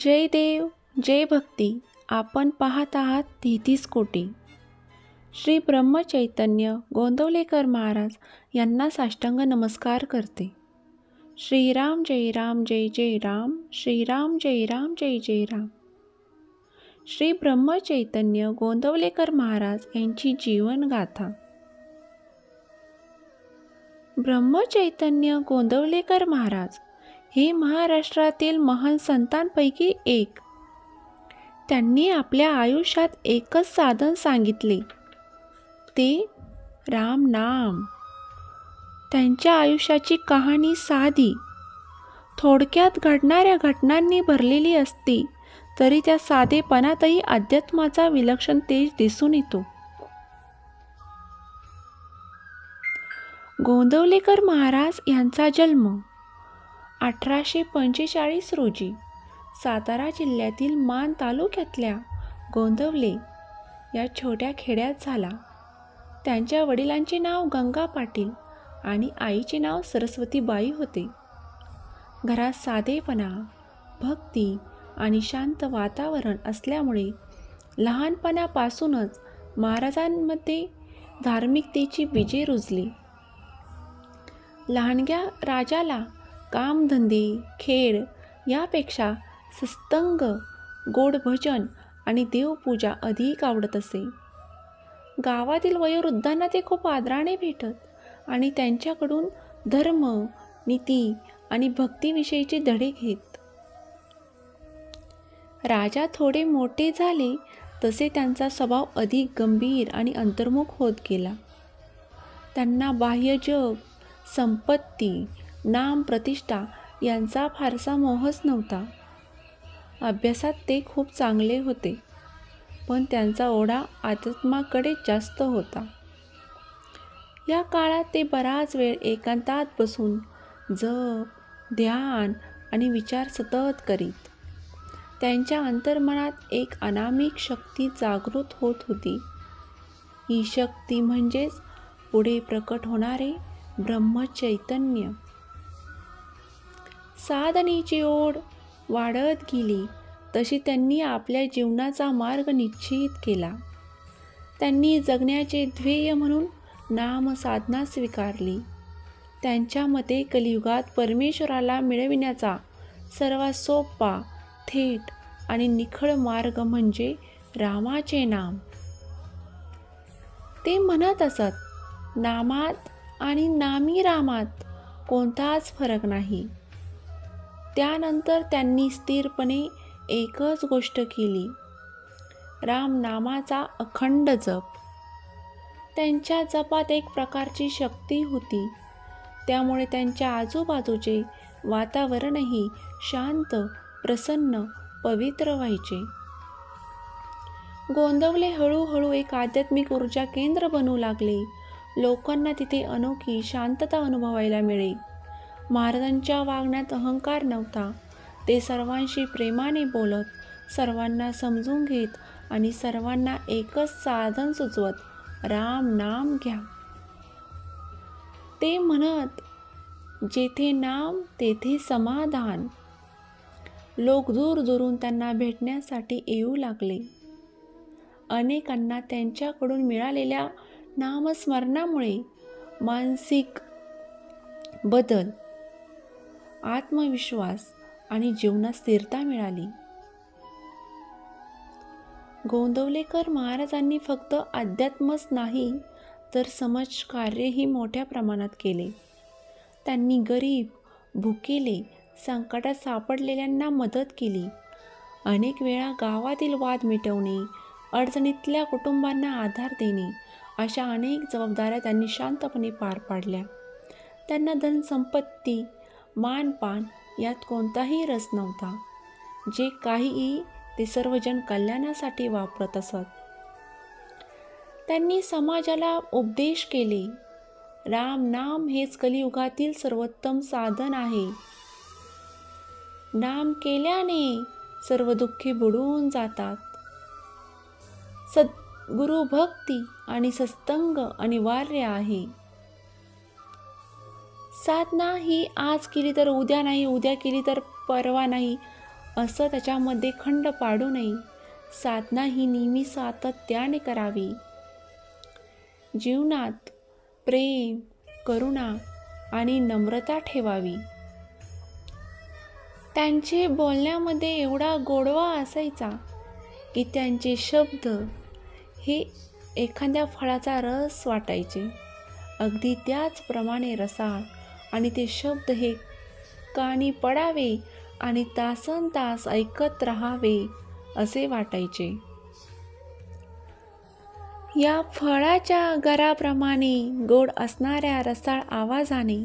जय देव जय भक्ती आपण पाहत आहात तेहतीस कोटी. श्री ब्रह्मचैतन्य गोंदवलेकर महाराज यांना साष्टांग नमस्कार करते. श्रीराम जय राम जय जय राम श्रीराम जय राम जय जय राम. श्री ब्रह्मचैतन्य गोंदवलेकर महाराज यांची जीवनगाथा. ब्रह्मचैतन्य गोंदवलेकर महाराज हे महाराष्ट्रातील महान संतांपैकी एक. त्यांनी आपल्या आयुष्यात एकच साधन सांगितले. ते राम नाम. त्यांच्या आयुष्याची कहाणी साधी. थोडक्यात घडणाऱ्या घटनांनी भरलेली असती तरी त्या साधेपणातही अध्यात्माचा विलक्षण तेज दिसून येतो. गोंदवलेकर महाराज यांचा जन्म अठराशे पंचेचाळीस रोजी सातारा जिल्ह्यातील मान तालुक्यातल्या गोंदवले या छोट्या खेड्यात झाला. त्यांच्या वडिलांचे नाव गंगा पाटील आणि आईचे नाव सरस्वतीबाई होते. घरात साधेपणा भक्ती आणि शांत वातावरण असल्यामुळे लहानपणापासूनच महाराजांमध्ये धार्मिकतेची बीजे रुजली. लहानग्या राजाला कामधंदे खेळ यापेक्षा सस्तंग गोड भजन आणि देवपूजा अधिक आवडत असे. गावातील वयोवृद्धांना ते खूप आदराने भेटत आणि त्यांच्याकडून धर्म नीती आणि भक्तीविषयीचे धडे घेत. राजा थोडे मोठे झाले तसे त्यांचा स्वभाव अधिक गंभीर आणि अंतर्मुख होत गेला. त्यांना बाह्य जग संपत्ती नाम प्रतिष्ठा यांचा फारसा मोहच नव्हता. अभ्यासात ते खूप चांगले होते पण त्यांचा ओढा आत्माकडे जास्त होता. या काळात ते बराच वेळ एकांतात बसून जप ध्यान आणि विचार सतत करीत. त्यांच्या अंतर्मनात एक अनामिक शक्ती जागृत होत होती. ही शक्ती म्हणजेच पुढे प्रकट होणारे ब्रह्मचैतन्य. साधनेची ओढ वाढत गेली तशी त्यांनी आपल्या जीवनाचा मार्ग निश्चित केला. त्यांनी जगण्याचे ध्येय म्हणून नामसाधना स्वीकारली. त्यांच्या मते कलियुगात परमेश्वराला मिळविण्याचा सर्वात सोपा थेट आणि निखळ मार्ग म्हणजे रामाचे नाम. ते म्हणत असत नामात आणि नामी रामात कोणताच फरक नाही. त्यानंतर त्यांनी स्थिरपणे एकच गोष्ट केली. राम नामाचा अखंड जप. त्यांच्या जपात एक प्रकारची शक्ती होती. त्यामुळे त्यांच्या आजूबाजूचे वातावरणही शांत प्रसन्न पवित्र व्हायचे. गोंदवले हळूहळू एक आध्यात्मिक ऊर्जा केंद्र बनू लागले. लोकांना तिथे अनोखी शांतता अनुभवायला मिळे. महाराजांच्या वागण्यात अहंकार नव्हता. ते सर्वांशी प्रेमाने बोलत सर्वांना समजून घेत आणि सर्वांना एकच साधन सुचवत राम नाम घ्या. ते म्हणत जेथे नाम तेथे समाधान. लोक दूर दूरून त्यांना भेटण्यासाठी येऊ लागले. अनेकांना त्यांच्याकडून मिळालेल्या नामस्मरणामुळे मानसिक बदल आत्मविश्वास आणि जीवनात स्थिरता मिळाली. गोंदवलेकर महाराजांनी फक्त अध्यात्मच नाही तर समाजकार्यही मोठ्या प्रमाणात केले. त्यांनी गरीब भुकेले संकटात सापडलेल्यांना मदत केली. अनेक वेळा गावातील वाद मिटवणे अडचणीतल्या कुटुंबांना आधार देणे अशा अनेक जबाबदाऱ्या त्यांनी शांतपणे पार पाडल्या. त्यांना धनसंपत्ती मानपान यात कोणताही रस नव्हता. जे काहीही ते सर्वजण कल्याणासाठी वापरत असत. त्यांनी समाजाला उपदेश केले राम नाम हेच कलियुगातील सर्वोत्तम साधन आहे. नाम केल्याने सर्व दुःखे बुडून जातात. सद्गुरु भक्ती आणि सस्तंग अनिवार्य आहे. साधना ही आज केली तर उद्या नाही उद्या केली तर परवा नाही असं त्याच्यामध्ये खंड पाडू नये. साधना ही नेहमी सातत्याने करावी. जीवनात प्रेम करुणा आणि नम्रता ठेवावी. त्यांचे बोलण्यामध्ये एवढा गोडवा असायचा की त्यांचे शब्द हे एखाद्या फळाचा रस वाटायचे. अगदी त्याचप्रमाणे रसाळ आणि ते शब्द हे कानी पडावे आणि तासन तास ऐकत राहावे असे वाटायचे. या फळाच्या गराप्रमाणे गोड असणाऱ्या रसाळ आवाजाने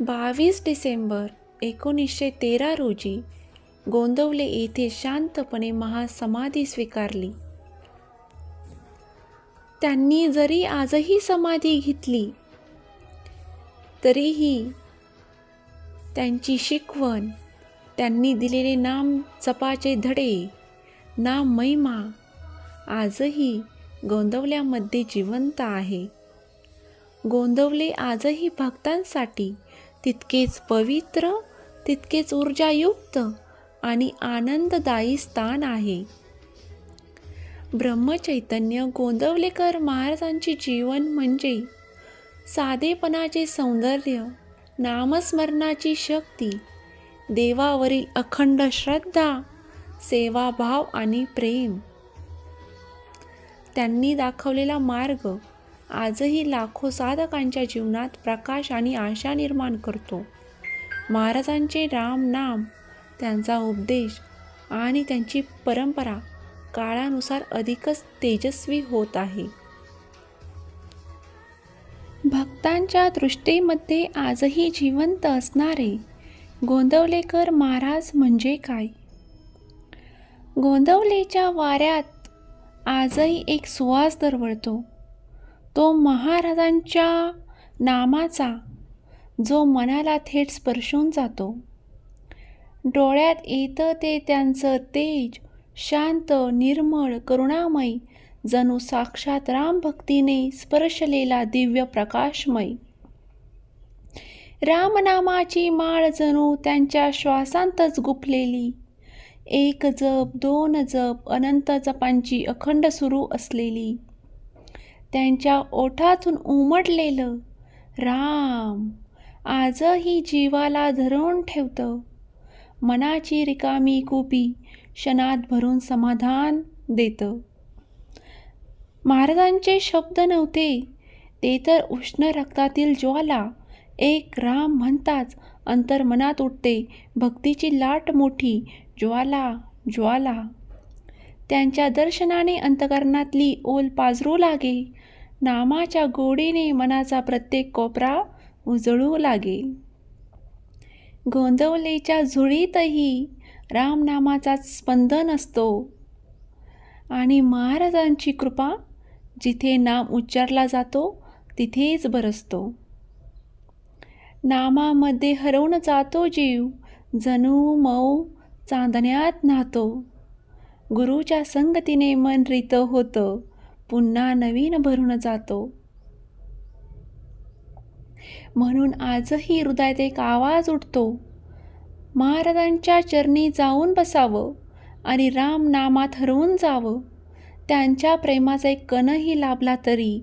बावीस डिसेंबर एकोणीसशे तेरा रोजी गोंदवले येथे शांतपणे महासमाधी स्वीकारली. त्यांनी जरी आजही समाधी घेतली तरीही त्यांची शिकवण त्यांनी दिलेले नाम जपाचे धडे नाम महिमा आजही गोंदवल्यामध्ये जिवंत आहे. गोंदवले आजही भक्तांसाठी तितकेच पवित्र तितकेच ऊर्जायुक्त आणि आनंददायी स्थान आहे. ब्रह्मचैतन्य गोंदवलेकर महाराजांचे जीवन म्हणजे साधेपणाचे सौंदर्य नामस्मरणाची शक्ती देवावरील अखंड श्रद्धा सेवाभाव आणि प्रेम. त्यांनी दाखवलेला मार्ग आजही लाखो साधकांच्या जीवनात प्रकाश आणि आशा निर्माण करतो. महाराजांचे राम नाम त्यांचा उपदेश आणि त्यांची परंपरा काळानुसार अधिकच तेजस्वी होत आहे. भक्तांच्या दृष्टीमध्ये आजही जिवंत असणारे गोंदवलेकर महाराज म्हणजे काय? गोंदवलेच्या वाऱ्यात आजही एक सुवास दरवळतो. तो महाराजांच्या नामाचा जो मनाला थेट स्पर्शून जातो. डोळ्यात येतं ते त्यांचं तेज शांत निर्मळ करुणामय जणू साक्षात रामभक्तीने स्पर्शलेला दिव्य प्रकाशमय. रामनामाची माळ जणू त्यांच्या श्वासांतच गुफलेली. एक जप दोन जप अनंत जपांची अखंड सुरू असलेली. त्यांच्या ओठातून उमटलेलं राम आजही जीवाला धरून ठेवतं. मनाची रिकामी कुपी क्षणात भरून समाधान देतं. महाराजांचे शब्द नव्हते. ते तर उष्ण रक्तातील ज्वाला एक राम म्हणताच अंतर्मनात उठते. भक्तीची लाट मोठी ज्वाला ज्वाला. त्यांच्या दर्शनाने अंतकरणातली ओल पाजरू लागे. नामाच्या गोडीने मनाचा प्रत्येक कोपरा उजळू लागे. गोंदवलेच्या झुळीतही रामनामाचा स्पंदन असतो. आणि महाराजांची कृपा जिथे नाम उच्चारला जातो तिथेच बरसतो. नामामध्ये हरवून जातो जीव जणू मऊ चांदण्यात नाहतो. गुरुच्या संगतीने मन रित होतं पुन्हा नवीन भरून जातो. म्हणून आजही हृदयात एक आवाज उठतो. महाराजांच्या चरणी जाऊन बसावं आणि राम नामात हरवून जावं. त्यांच्या प्रेमाचा एक कणही लाभला तरी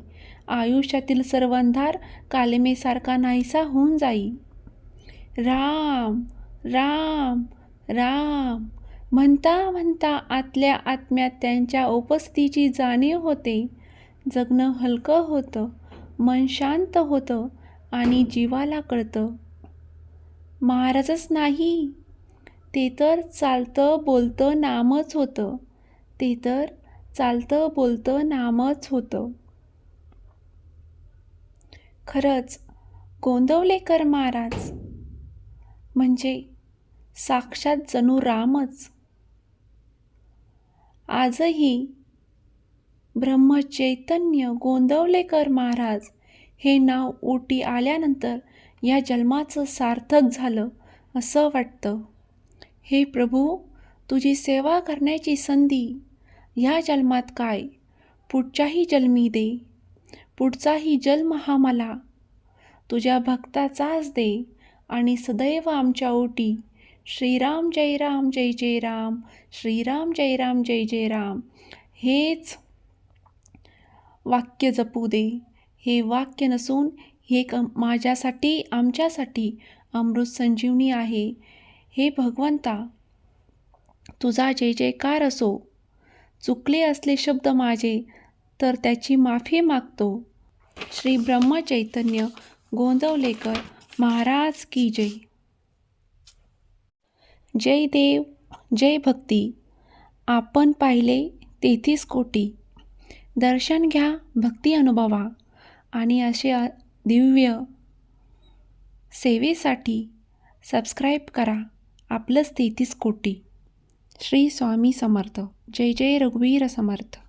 आयुष्यातील सर्व अंधार कालिमेसारखा नाहीसा होऊन जाई. राम राम राम म्हणता म्हणता आतल्या आत्म्यात त्यांच्या उपस्थितीची जाणीव होते. जगणं हलकं होतं मन शांत होतं आणि जीवाला कळतं. महाराजच नाही. ते तर चालतं बोलतं नामच होतं. ते तर चालतं बोलतं नामच होतं. खरंच गोंदवलेकर महाराज म्हणजे साक्षात जणू रामच. आजही ब्रह्मचैतन्य गोंदवलेकर महाराज हे नाव ओटी आल्यानंतर या जन्माचं सार्थक झालं असं वाटतं. हे प्रभू तुझी सेवा करण्याची संधी ह्या जन्मात काय? पुढच्याही जन्मी दे. पुढचाही जन्म हा मला. तुझ्या भक्ताचाच दे आणि सदैव आमच्या ओटी. श्रीराम जय राम जय जय राम. श्रीराम जय राम जय जय राम. हेच वाक्य जपू दे. हे वाक्य नसून हे क माझ्यासाठी आमच्यासाठी अमृत संजीवनी आहे. हे भगवंता तुझा जय जयकार असो. चुकले असले शब्द माझे तर त्याची माफी मागतो. श्री ब्रह्मचैतन्य गोंदवलेकर महाराज की जय. जय देव जय भक्ती. आपण पाहिले तेहतीस कोटी. दर्शन घ्या भक्ती अनुभवा. आणि असे दिव्य सेवेसाठी सबस्क्राईब करा. आपलंच तेहतीस कोटी. श्री स्वामी समर्थ. जय जय रघुवीर समर्थ.